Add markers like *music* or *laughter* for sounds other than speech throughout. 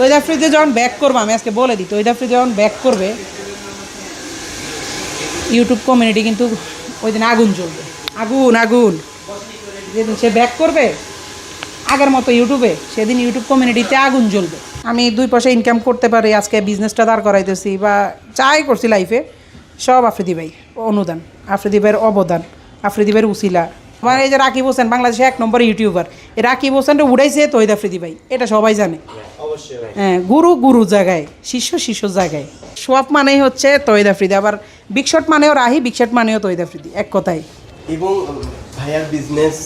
তৈদা ফ্রিজে যখন ব্যাক করব, আমি আজকে বলে দিই তৈদা ফ্রিজে যখন ব্যাক করবে ইউটিউব কমিউনিটি কিন্তু ওই দিন আগুন জ্বলবে। আগুন আগুন। যেদিন সে ব্যাক করবে, আগের মতো ইউটিউবে সেদিন ইউটিউব কমিউনিটিতে আগুন জ্বলবে। আমি দুই পয়সা ইনকাম করতে পারি, আজকে বিজনেসটা দাঁড় করাইতেছি, বা যাই করছি লাইফে সব আফ্রিদি ভাই, অনুদান। আফ্রিদি ভাইয়ের অবদান, আফ্রিদি ভাইয়ের উসিলা। আমার এই যে রাকিব হোসেন বাংলাদেশে এক নম্বর ইউটিউবার। এই রাকিব হোসেনটা উড়াইছে তহিদ আফ্রিদি ভাই এটা সবাই জানে। হ্যাঁ গুরু গুরু জায়গায় শিষ্য শিষ্য জায়গায়। সোয়াপ মানেই হচ্ছে তৈদ আফ্রিদি আবার বিগশট মানেও রাহি বিগশট মানেও তৈদ আফ্রিদি এক কথায়। এবং ভাইয়ার বিজনেস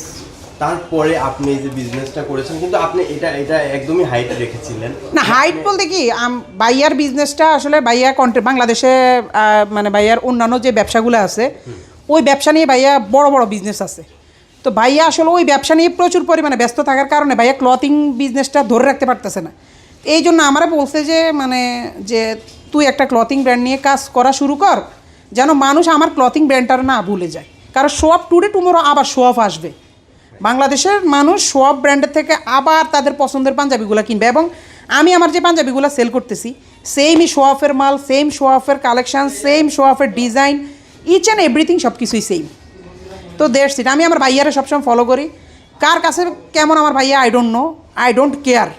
তারপরে আপনি এই যে বিজনেসটা করেছেন কিন্তু আপনি এটা এটা একদমই হাইট রেখেছিলেন। না হাইট বলতে কি বাইয়ার বিজনেসটা আসলে বাইয়া কন্ট্রি বাংলাদেশে মানে বাইয়ার অন্যান্য যে ব্যবসাগুলো আছে ওই ব্যবসা নিয়ে বাইয়া বড় বড় বিজনেস আছে। তো ভাইয়া আসলে ওই ব্যবসা নিয়ে প্রচুর পরিমাণে ব্যস্ত থাকার কারণে ভাইয়া ক্লথিং বিজনেসটা ধরে রাখতে পারতেছে না। এই জন্য আমরা বলছে যে মানে যে তুই একটা ক্লথিং ব্র্যান্ড নিয়ে কাজ করা শুরু কর, যেন মানুষ আমার ক্লথিং ব্র্যান্ডটার না ভুলে যায়। কারণ অফ টুডে টুমোরো আবার অফ আসবে। বাংলাদেশের মানুষ সোয়াব ব্র্যান্ডের থেকে আবার তাদের পছন্দের পাঞ্জাবিগুলো কিনবে এবং আমি আমার যে পাঞ্জাবিগুলো সেল করতেছি সেমই শোয়াফের মাল সেম শোয়াফের কালেকশান সেম শোয়াফের ডিজাইন ইচ অ্যান্ড এভরিথিং সব কিছুই সেম তো দেড় সিট আমি আমার ভাইয়ারে সবসময় ফলো করি। কার কাছে কেমন আমার ভাইয়া I don't know I don't care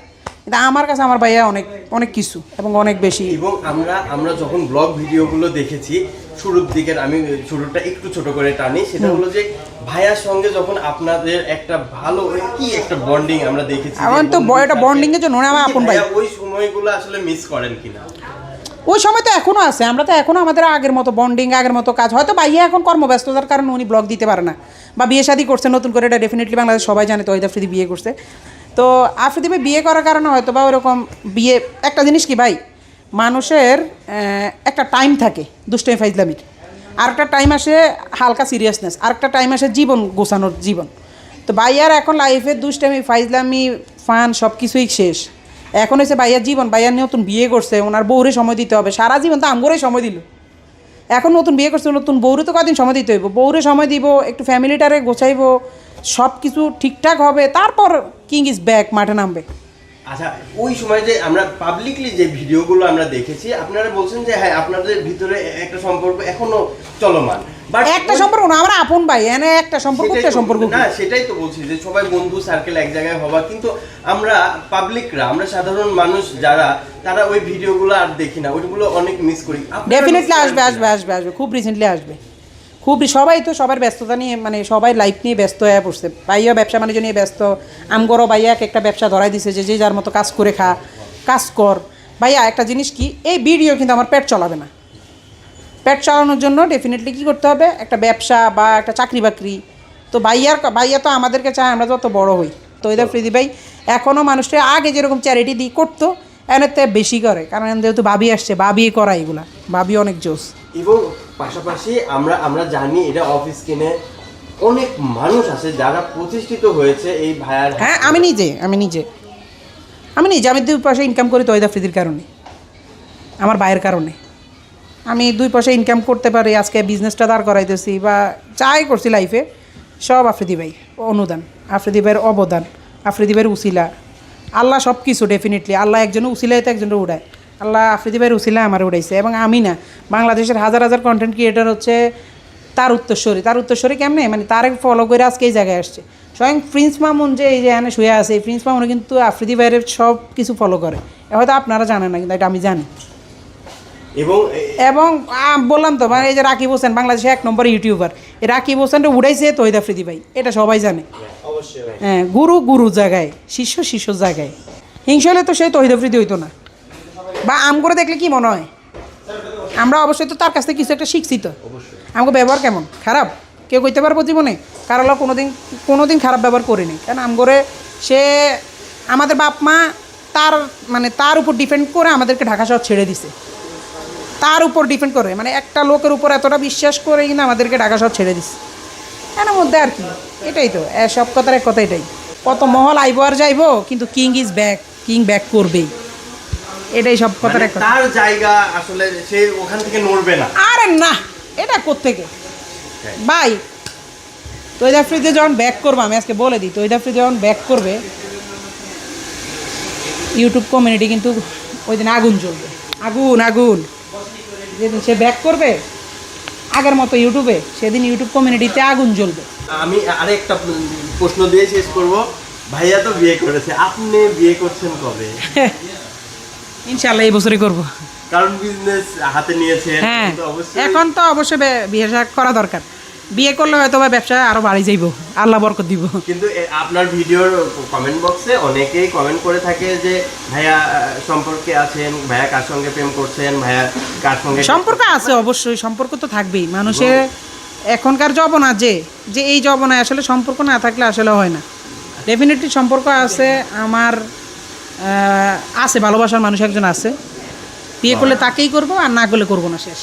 কিন্তু আমার কাছে আমার ভাইয়া অনেক অনেক কিছু এবং অনেক বেশি। এবং আমরা আমরা যখন ব্লগ ভিডিওগুলো দেখেছি শুরুর দিকের আমি শুরুটা একটু ছোট করে টানি সেটা হলো যে ভাইয়ার সঙ্গে যখন আপনাদের একটা ভালো কি একটা বন্ডিং আমরা দেখেছি আমার তো সাথে। bonding এর জন্য না, আমার আপন ভাই। ওই সময়গুলো আসলে মিস করেন কিনা? ওই সময় তো এখনও আছে, আমরা তো এখনও আমাদের আগের মতো বন্ডিং আগের মতো কাজ। হয়তো ভাইয়া এখন কর্মব্যস্ততার কারণে উনি ব্লগ দিতে পারে না। বা বিয়ে শাদী করছে, নতুন করে এটা ডেফিনেটলি বাংলাদেশ সবাই জানে তো, ওই আফ্রিদি বিয়ে করছে। তো আফ্রিদি ভাই বিয়ে করার কারণে হয়তো বা ওরকম বিয়ে, একটা জিনিস কি ভাই? মানুষের একটা টাইম থাকে, দুষ্টমি ফাইজলামির আর একটা টাইম আসে হালকা সিরিয়াসনেস আর একটা টাইম আসে জীবন গোছানোর জীবন। তো ভাইয়ার এখন লাইফে দুষ্টামি, ফাইজলামি ফান সব কিছুই শেষ। এখন এসে ভাইয়ার জীবন ভাইয়ার নতুন বিয়ে করছে, ওনার বউরে সময় দিতে হবে। সারা জীবন তো আমগরে সময় দিল। এখন নতুন বিয়ে করছে, নতুন বউরে তো কদিন সময় দিতে হইব? বউরে সময় দিব, একটু ফ্যামিলিটারে গোছাইব সব কিছু ঠিকঠাক হবে, তারপর কিং ইজ ব্যাক মাঠে নামবে। আচ্ছা ওই সময় যে আমরা পাবলিকলি যে ভিডিওগুলো আমরা দেখেছি আপনারা বলছেন যে হ্যাঁ আপনাদের ভিতরে একটা সম্পর্ক এখনও চলমান। বাট একটা সম্পর্ক না আমরা আপন ভাই এনে একটা সম্পর্ক সেটাই একটা তো- সম্পর্ক না সেটাই তো বলছি যে সবাই বন্ধু সার্কেল এক জায়গায় হওয়া। কিন্তু আমরা পাবলিকরা আমরা সাধারণ মানুষ যারা তারা ওই ভিডিওগুলো আর দেখি না ওইগুলো অনেক মিস করি। ডেফিনেটলি আসবে আসবে আসবে আসবে খুব রিসেন্টলি আসবে। খুব সবাই তো সবার ব্যস্ততা নিয়ে মানে সবাই লাইফ নিয়ে ব্যস্ত হয়ে পড়ছে। ভাইয়া ব্যবসা বাণিজ্য নিয়ে ব্যস্ত আমগরও ভাইয়া এক একটা ব্যবসা ধরাই দিছে যে যে যার মতো কাজ করে খা কাজ কর। ভাইয়া একটা জিনিস কি এই ভিডিও কিন্তু আমার পেট চলাবে না। পেট চালানোর জন্য ডেফিনেটলি কী করতে হবে? একটা ব্যবসা বা একটা চাকরি বাকরি। তো ভাইয়ার ভাইয়া তো আমাদেরকে চায় আমরা যত বড় হই। তো এদের ফ্রিদি ভাই এখনও মানুষটা আগে যেরকম চ্যারিটি দিই করতো থেকে বেশি করে কারণ যেহেতু ভাবি আসছে ভাবি করা এগুলা ভাবি অনেক জোস। এবং পাশাপাশি আমরা আমরা জানি এটা অফিস কিনে অনেক মানুষ আছে যারা প্রতিষ্ঠিত হয়েছে এই ভাইয়ার হ্যাঁ আমি নিজে আমি নিজে। আমি নিজে আমি দুই পয়সা ইনকাম করি তৈদা ফ্রিদির কারণে আমার ভাইয়ের কারণে। আমি দুই পয়সা ইনকাম করতে পারি আজকে বিজনেসটা দাঁড় করাইতেছি বা যাই করছি লাইফে সব আফ্রিদি ভাই অনুদান আফ্রিদি ভাইয়ের অবদান আফ্রিদি ভাইয়ের উসিলা। আল্লাহ সব কিছু ডেফিনেটলি আল্লাহ একজনে উসিলায় তো একজনের উড়ায়। আল্লাহ আফ্রিদি ভাইয়ের উসিলা আমার উড়াইছে। এবং আমি না বাংলাদেশের হাজার হাজার কন্টেন্ট ক্রিয়েটার হচ্ছে তার উত্তরস্বরী। তার উত্তরস্বরী কেমনে? মানে তারে ফলো করে আজকে এই জায়গায় আসছে। স্বয়ং প্রিন্স মামুন যে এই যে এখানে শুয়ে আছে এই প্রিন্স মামুন কিন্তু আফ্রিদি ভাইয়ের সব কিছু ফলো করে হয়তো আপনারা জানেন না কিন্তু এটা আমি জানি। এবং এবং বললাম তো মানে এই যে রাকিব হোসেন বাংলাদেশে এক নম্বর ইউটিউবার। এই রাকিব হোসেনটা উড়াইছে তহিদ আফ্রিদি ভাই এটা সবাই জানে। হ্যাঁ গুরু গুরু জায়গায় শিষ্য শিষ্য জায়গায় হিংসা হলে তো সেই তহিদ আফ্রিদি হইতো না। বা আম করে দেখলে কি মনে হয়? আমরা অবশ্যই তো তার কাছ থেকে কিছু একটা শিখছি তো। আমাকে ব্যবহার কেমন? খারাপ? কেউ কইতে পারব জীবনে? কারও কোনো দিন কোনো দিন খারাপ ব্যবহার করিনি। কারণ আম করে সে আমাদের বাপ মা তার মানে তার উপর ডিপেন্ড করে আমাদেরকে ঢাকা শহর ছেড়ে দিছে। তার উপর ডিপেন্ড করে। মানে একটা লোকের উপর এতটা বিশ্বাস করে কিনা আমাদেরকে ঢাকা শহর ছেড়ে দিছে। এর মধ্যে আর কি। এটাই তো সব কথার এক কথা এটাই। কত মহল আইব আর যাইব কিন্তু king is back king back করবেই। এটাই সব কথার মানে এক কথা। তার জায়গা আসলে সে ওখান থেকে নড়বে না। আরে না এটা কোত্থেকে? বাই তৈদা ফ্রিজে যখন ব্যাক করব আমি আজকে বলে দিই তৈদা ফ্রিজে যখন ব্যাক করবে ইউটিউব কমিউনিটি কিন্তু ওই দিন আগুন জ্বলবে। আগুন আগুন। যেদিন সে ব্যাক করবে আগের মতো ইউটিউবে সেদিন ইউটিউব কমিউনিটিতে আগুন জ্বলবে। আমি আরেকটা প্রশ্ন দিয়ে শেষ করব। ভাইয়া তো বিয়ে করেছে আপনি বিয়ে করছেন কবে? *laughs* ইনশাআল্লাহ এই বছরই করব। কারণ বিজনেস হাতে নিয়েছে হ্যাঁ এখন তো অবশ্যই বিয়ে করা দরকার। বিয়ে করলে হয়তো বা ব্যবসা আরও বাড়ি যাইব আল্লাহ বরকত দিব। কিন্তু আপনার ভিডিওর কমেন্ট বক্সে অনেকেই কমেন্ট করে থাকে যে ভাইয়া সম্পর্কে আছেন ভাইয়া কার সঙ্গে প্রেম করছেন ভাইয়া কার সঙ্গে সম্পর্ক আছে অবশ্যই সম্পর্ক তো থাকবেই। মানুষের এখনকার জবনা যে যে এই জবনায় আসলে সম্পর্ক না থাকলে আসলে হয় না। ডেফিনেটলি সম্পর্ক আছে আমার আছে ভালোবাসার মানুষ একজন আছে। বিয়ে করলে তাকেই করব আর না করলে করব না শেষ।